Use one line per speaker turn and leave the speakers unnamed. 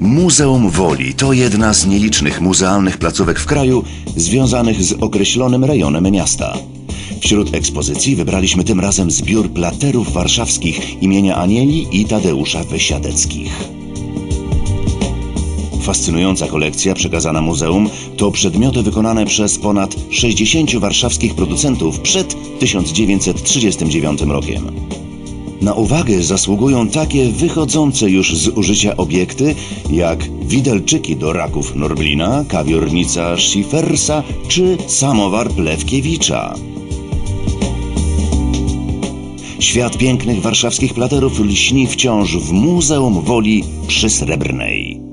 Muzeum Woli to jedna z nielicznych muzealnych placówek w kraju związanych z określonym rejonem miasta. Wśród ekspozycji wybraliśmy tym razem zbiór platerów warszawskich imienia Anieli i Tadeusza Wysiadeckich. Fascynująca kolekcja przekazana muzeum to przedmioty wykonane przez ponad 60 warszawskich producentów przed 1939 rokiem. Na uwagę zasługują takie wychodzące już z użycia obiekty jak widelczyki do raków Norblina, kawiornica Schiffersa czy samowar Plewkiewicza. Świat pięknych warszawskich platerów lśni wciąż w Muzeum Woli przy Srebrnej.